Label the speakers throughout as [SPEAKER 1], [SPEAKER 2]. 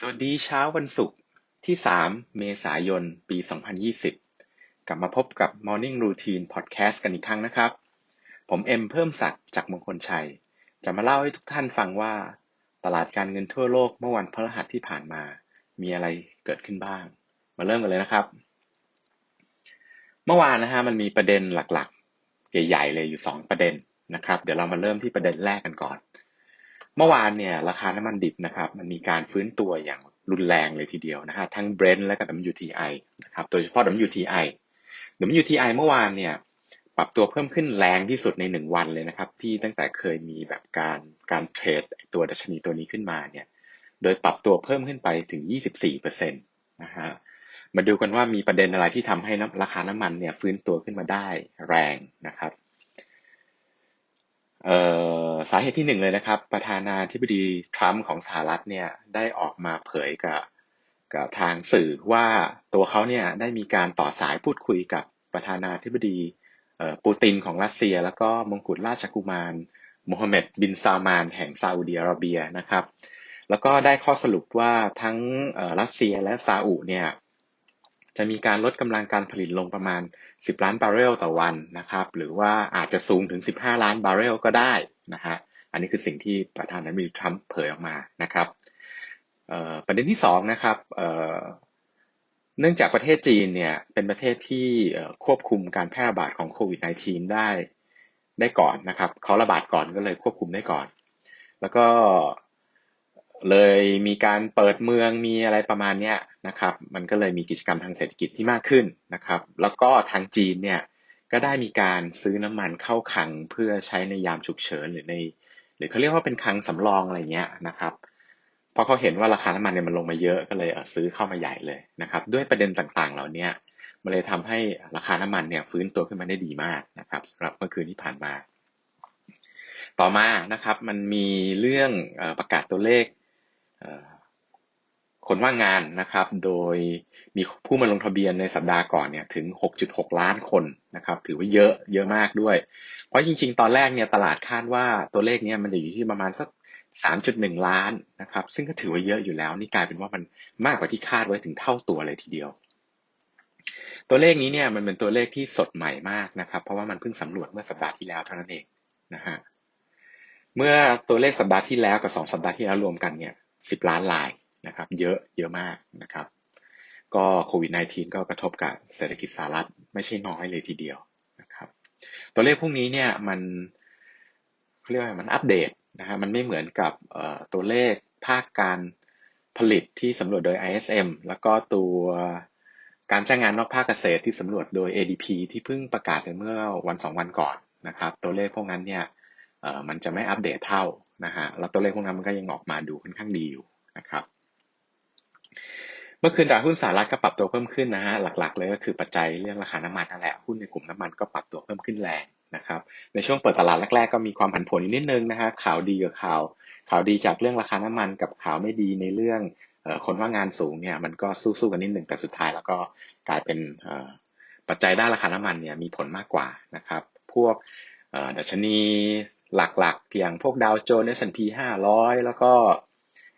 [SPEAKER 1] สวัสดีเช้าวันศุกร์ที่ 3 เมษายน ปี 2020 กลับมาพบกับ Morning Routine Podcast กันอีกครั้งนะครับ ผมเอ็มเพิ่มศักดิ์จากมงคลชัย จะมาเล่าให้ทุกท่านฟังว่า ตลาดการเงินทั่วโลกเมื่อวันพฤหัสที่ผ่านมา มีอะไรเกิดขึ้นบ้าง มาเริ่มกันเลยนะครับ เมื่อวานนะฮะมันมีประเด็นหลักๆ ใหญ่ๆเลยอยู่ 2 ประเด็นนะครับ เดี๋ยวเรามาเริ่มที่ประเด็นแรกกันก่อน เมื่อวานเนี่ยราคาน้ำมันดิบนะครับมันมีการฟื้นตัวอย่างรุนแรงเลยทีเดียวนะฮะทั้ง Brent และก็ WTI นะครับโดยเฉพาะ WTI WTI เมื่อวานเนี่ยปรับตัวเพิ่มขึ้นแรงที่สุดใน 1 วันเลยนะครับ ที่ตั้งแต่เคยมีแบบการการเทรดตัวดัชนีตัวนี้ขึ้นมาเนี่ยโดยปรับตัวเพิ่มขึ้นไปถึง 24%นะฮะมาดูกันว่ามีประเด็นอะไรที่ทำให้ราคาน้ำมันเนี่ยฟื้นตัวขึ้นมาได้แรงนะครับ สาเหตุที่หนึ่งเลยนะครับ ประธานาธิบดีทรัมป์ของสหรัฐเนี่ยได้ออกมาเผยกับกับทางสื่อว่าตัวเขาเนี่ยได้มีการต่อสายพูดคุยกับประธานาธิบดีปูตินของรัสเซีย แล้วก็มงกุฎราชกุมารโมฮัมหม็ดบินซามานแห่งซาอุดิอาระเบียนะครับ แล้วก็ได้ข้อสรุปว่าทั้งรัสเซียและซาอุเนี่ย จะมีการลดกำลังการผลิตลงประมาณ 10 ล้านบาร์เรลต่อวันนะครับ หรือว่าอาจจะสูงถึง 15 ล้านบาร์เรลก็ได้นะฮะ อันนี้คือสิ่งที่ประธานาธิบดีทรัมป์เผยออกมานะครับประเด็นที่2นะครับเนื่องจากประเทศจีนเนี่ยเป็นประเทศที่ควบคุมการแพร่ระบาดของโควิด -19 ได้ได้ก่อนนะครับเขาระบาดก่อนก็เลยควบคุมได้ก่อน แล้วก็ เลยมีการเปิดเมืองมีอะไรประมาณนี้นะครับ มันก็เลยมีกิจกรรมทางเศรษฐกิจที่มากขึ้นนะครับ แล้วก็ทางจีนเนี่ยก็ได้มีการซื้อน้ำมันเข้าคลังเพื่อใช้ในยามฉุกเฉินหรือใน หรือเขาเรียกว่าเป็นคลังสำรองอะไรเงี้ยนะครับพราะเขาเห็นว่าราคาน้ำมันเนี่ยมันลงมาเยอะก็เลยซื้อเข้ามาใหญ่เลยนะครับ ด้วยประเด็นต่างๆ เหล่านี้มันเลยทำให้ราคาน้ำมันเนี่ยฟื้นตัวขึ้นมาได้ดีมากนะครับสำหรับเมื่อคืนที่ผ่านมา ต่อมานะครับมันมีเรื่องประกาศตัวเลข คนว่างงานนะครับ โดยมีผู้มาลงทะเบียนในสัปดาห์ก่อนเนี่ยถึง 6.6 ล้านคนนะครับ ถือว่าเยอะเยอะมากด้วย เพราะจริงๆ ตอนแรกเนี่ยตลาดคาดว่าตัวเลขเนี่ยมันจะอยู่ที่ประมาณสัก 3.1 ล้านนะครับ ซึ่งก็ถือว่าเยอะอยู่แล้ว นี่กลายเป็นว่ามันมากกว่าที่คาดไว้ถึงเท่าตัวเลยทีเดียว ตัวเลขนี้เนี่ยมันเป็นตัวเลขที่สดใหม่มากนะครับ เพราะว่ามันเพิ่งสำรวจเมื่อสัปดาห์ที่แล้วเท่านั้นเองนะฮะเมื่อตัวเลขสัปดาห์ที่แล้วกับ 2 สัปดาห์ที่แล้วรวมกันเนี่ย 10 ล้านรายนะครับ เยอะเยอะมากนะครับ ก็โควิด -19 ก็กระทบกับเศรษฐกิจสหรัฐไม่ใช่น้อยเลยทีเดียวนะครับ ตัวเลขพวกนี้เนี่ยมันเรียกว่ามันอัปเดตนะฮะมันไม่เหมือนกับตัวเลขภาคการผลิตที่สำรวจโดย ISM แล้วก็ตัวการจ้างงานนอกภาคเกษตรที่สำรวจโดย ADP ที่เพิ่งประกาศไปเมื่อวันสองวันก่อนนะครับ ตัวเลขพวกนั้นเนี่ยมันจะไม่อัปเดตเท่า นะฮะแล้วตัวเลขพวกนั้นมันก็ยังออกมาดูค่อนข้างดีอยู่นะครับ เมื่อคืนตลาดหุ้นสหรัฐก็ปรับตัวเพิ่มขึ้นนะฮะหลักๆ เลยก็คือปัจจัยเรื่องราคาน้ำมันนั่นแหละหุ้นในกลุ่มน้ำมันก็ปรับตัวเพิ่มขึ้นแรงนะครับในช่วงเปิดตลาดแรกๆก็มีความผันผวนนิดนึงนะฮะข่าวดีกับข่าว ข่าวดีจากเรื่องราคาน้ำมันกับข่าวไม่ดีในเรื่องคนว่างงานสูงเนี่ยมันก็สู้ๆกันนิดนึงแต่สุดท้ายแล้วก็กลายเป็นปัจจัยด้านราคาน้ำมันเนี่ยมีผลมากกว่านะครับ พวก ดัชนีหลักๆอย่างพวกดาวโจนส์ S&P 500 แล้วก็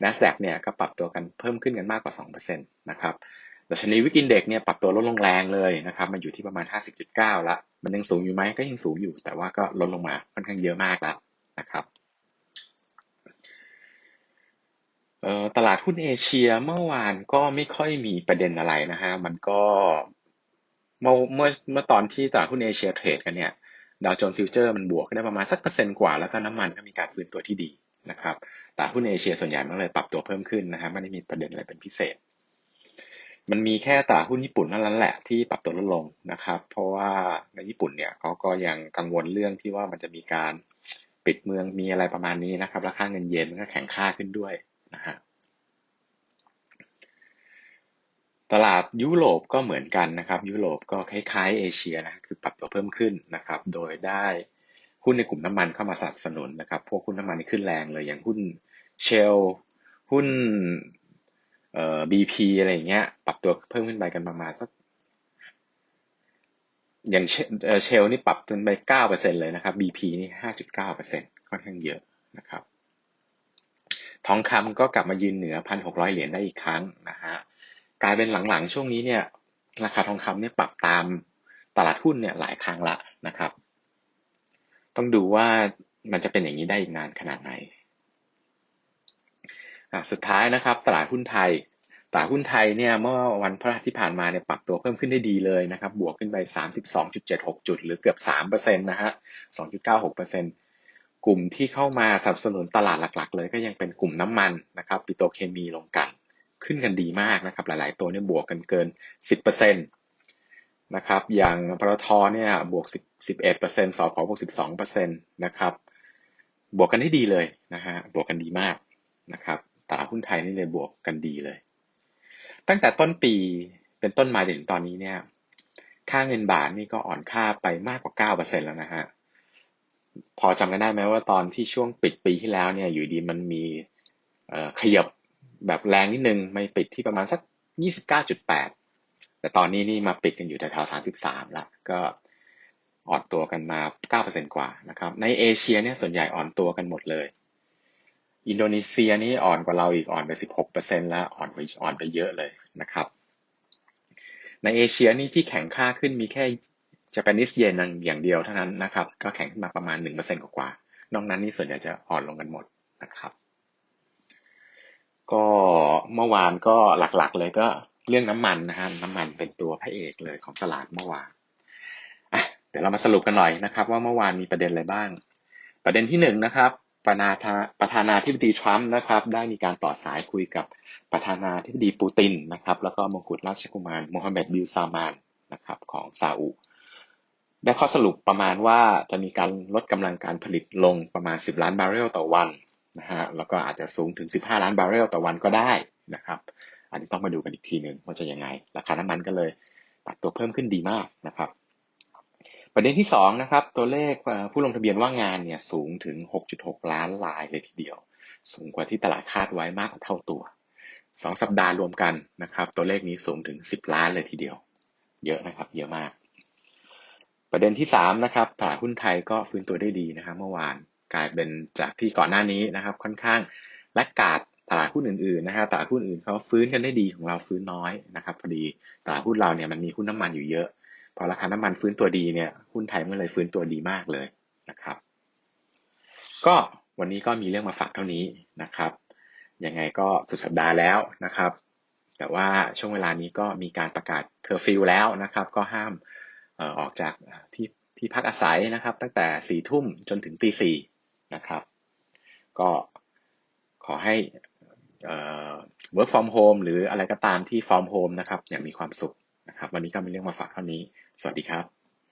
[SPEAKER 1] NASDAQ เนี่ยก็ปรับตัวกันเพิ่มขึ้นกันมากกว่า 2%นะครับดัชนีวิกินเด็กเนี่ยปรับตัวลดลงแรงเลยนะครับมันอยู่ที่ประมาณ 50.9 ละ มันยังสูงอยู่ไหมก็ยังสูงอยู่ แต่ว่าก็ลดลงมาค่อนข้างเยอะมากแล้วนะครับตลาดหุ้นเอเชียเมื่อวานก็ไม่ค่อยมีประเด็นอะไรนะฮะ มันก็เมื่อเมื่อเมื่อตอนที่ตลาดหุ้นเอเชียเทรดกันเนี่ย ดาวโจนส์ฟิวเจอร์มันบวกได้ประมาณสักเปอร์เซ็นต์กว่า แล้วก็น้ำมันก็มีการฟื้นตัวที่ดีนะครับแต่หุ้นเอเชียส่วนใหญ่มันเลยปรับตัวเพิ่มขึ้นนะครับไม่ได้มีประเด็นอะไรเป็นพิเศษ มันมีแค่ตลาดหุ้นญี่ปุ่นนั่นแหละที่ปรับตัวลดลงนะครับ เพราะว่าในญี่ปุ่นเนี่ยเขาก็ยังกังวลเรื่องที่ว่ามันจะมีการปิดเมืองมีอะไรประมาณนี้นะครับราคาเงินเยนก็แข็งค่าขึ้นด้วยนะฮะ ตลาดยุโรปก็เหมือนกันนะครับ ยุโรปก็คล้ายๆ เอเชียนะคือปรับตัวเพิ่มขึ้นนะครับ โดยได้หุ้นในกลุ่มน้ำมันเข้ามาสนับสนุนนะครับ พวกหุ้นน้ำมันนี่ขึ้นแรงเลยอย่างหุ้นเชลหุ้นเอ่อบีพีอะไรอย่างเงี้ย ปรับตัวเพิ่มขึ้นไปกันประมาณสักอย่างเชลนี่ปรับจนไปเก้าเปอร์เซ็นเลยนะครับ BP นี่ห้าจุดเก้าเปอร์เซ็นค่อนข้างเยอะนะครับ ทองคำก็กลับมายืนเหนือพันหกร้อยเหรียญได้อีกครั้งนะฮะ กลายเป็นหลังๆ ช่วงนี้เนี่ยราคาทองคำเนี่ยปรับตามตลาดหุ้นเนี่ยหลายครั้งละนะครับ ต้องดูว่ามันจะเป็นอย่างนี้ได้อีกนานขนาดไหนสุดท้ายนะครับ ตลาดหุ้นไทย ตลาดหุ้นไทยเนี่ยเมื่อวันพฤหัสที่ผ่านมาเนี่ยปรับตัวเพิ่มขึ้นได้ดีเลยนะครับ บวกขึ้นไป 32.76 จุด หรือเกือบ 3%นะฮะ 2.96%กลุ่มที่เข้ามาสนับสนุนตลาดหลัก ๆ เลยก็ยังเป็นกลุ่มน้ำมันนะครับ ปิโตรเคมีลงกัน ขึ้นกันดีมากนะครับ หลายๆ ตัวเนี่ยบวกกันเกิน 10%นะครับ อย่างปตทเนี่ยบวก10 11%สอพบวก12%นะครับบวกกันได้ดีเลยนะฮะบวกกันดีมากนะครับตลาดหุ้นไทยนี่เลยบวกกันดีเลย ตั้งแต่ต้นปีเป็นต้นมาจนถึงตอนนี้เนี่ย ค่าเงินบาทนี่ก็อ่อนค่าไปมากกว่า 9%แล้วนะฮะ พอจำกันได้ไหมว่าตอนที่ช่วงปิดปีที่แล้วเนี่ย อยู่ดีมันมีขยับ แบบแรงนิดนึงไม่ปิดที่ประมาณสัก 29.8 แต่ตอนนี้นี่มาปิดกันอยู่แถวๆ33ละก็อ่อนตัวกันมา 9%กว่านะครับในเอเชียเนี่ยส่วนใหญ่อ่อนตัวกันหมดเลย อินโดนีเซียนี่อ่อนกว่าเราอีกอ่อนไป 16%แล้วอ่อนไปอ่อนไปเยอะเลยนะครับ ในเอเชียนี่ที่แข็งค่าขึ้นมีแค่จ a p a n e s e yen อย่างเดียวเท่านั้นนะครับ ก็แข็งขึ้นมาประมาณ 1%กว่านอกนั้นนี่ส่วนใหญ่จะอ่อนลงกันหมดนะครับ ก็เมื่อวานก็หลักๆ เลยก็เรื่องน้ำมันนะฮะน้ำมันเป็นตัวพระเอกเลยของตลาดเมื่อวานอะเดี๋ยวเรามาสรุปกันหน่อยนะครับ ว่าเมื่อวานมีประเด็นอะไรบ้าง ประเด็นที่หนึ่งนะครับประธานาประธานาธิบดีทรัมป์นะครับ ได้มีการต่อสายคุยกับประธานาธิบดีปูตินนะครับ แล้วก็มงกุฎราชกุมารโมฮัมเหม็ดบิลซามานนะครับของซาอุได้ข้อสรุปประมาณว่าจะมีการลดกำลังการผลิตลงประมาณ 10 ล้านบาร์เรลต่อวัน นะฮะแล้วก็อาจจะสูงถึง 15 ล้านบาร์เรลต่อวันก็ได้นะครับ อันนี้ต้องมาดูกันอีกทีหนึ่งว่าจะยังไง ราคาน้ำมันก็เลยปรับตัวเพิ่มขึ้นดีมากนะครับ ประเด็นที่2นะครับ ตัวเลขผู้ลงทะเบียนว่างงานเนี่ยสูงถึง 6.6 ล้านรายเลยทีเดียว สูงกว่าที่ตลาดคาดไว้มากกว่าเท่าตัว 2 สัปดาห์รวมกันนะครับ ตัวเลขนี้สูงถึง 10 ล้านเลยทีเดียว เยอะนะครับ เยอะมาก ประเด็นที่3นะครับตลาดหุ้นไทยก็ฟื้นตัวได้ดีนะครับเมื่อวาน กลายเป็นจากที่ก่อนหน้านี้นะครับ ค่อนข้างและกาดตลาดหุ้นอื่นๆนะครับตลาดหุ้นอื่นเขาฟื้นกันได้ดีของเราฟื้นน้อยนะครับพอดีตลาดหุ้นเราเนี่ยมันมีหุ้นน้ำมันอยู่เยอะ พอราคาน้ำมันฟื้นตัวดีเนี่ยหุ้นไทยมื่อไรฟื้นตัวดีมากเลยนะครับ ก็วันนี้ก็มีเรื่องมาฝากเท่านี้นะครับยังไงก็สุดสัปดาห์แล้วนะครับ แต่ว่าช่วงเวลานี้ก็มีการประกาศเคอร์ฟิวแล้วนะครับ ก็ห้ามออกจากที่ที่พักอาศัยนะครับ ตั้งแต่สี่ทุ่มจนถึงตีสี่ นะครับ ก็ขอให้ work from home หรืออะไรก็ตามที่ from home นะครับอย่างมีความสุขนะครับ วันนี้ก็มีเรื่องมาฝากเท่านี้ สวัสดีครับ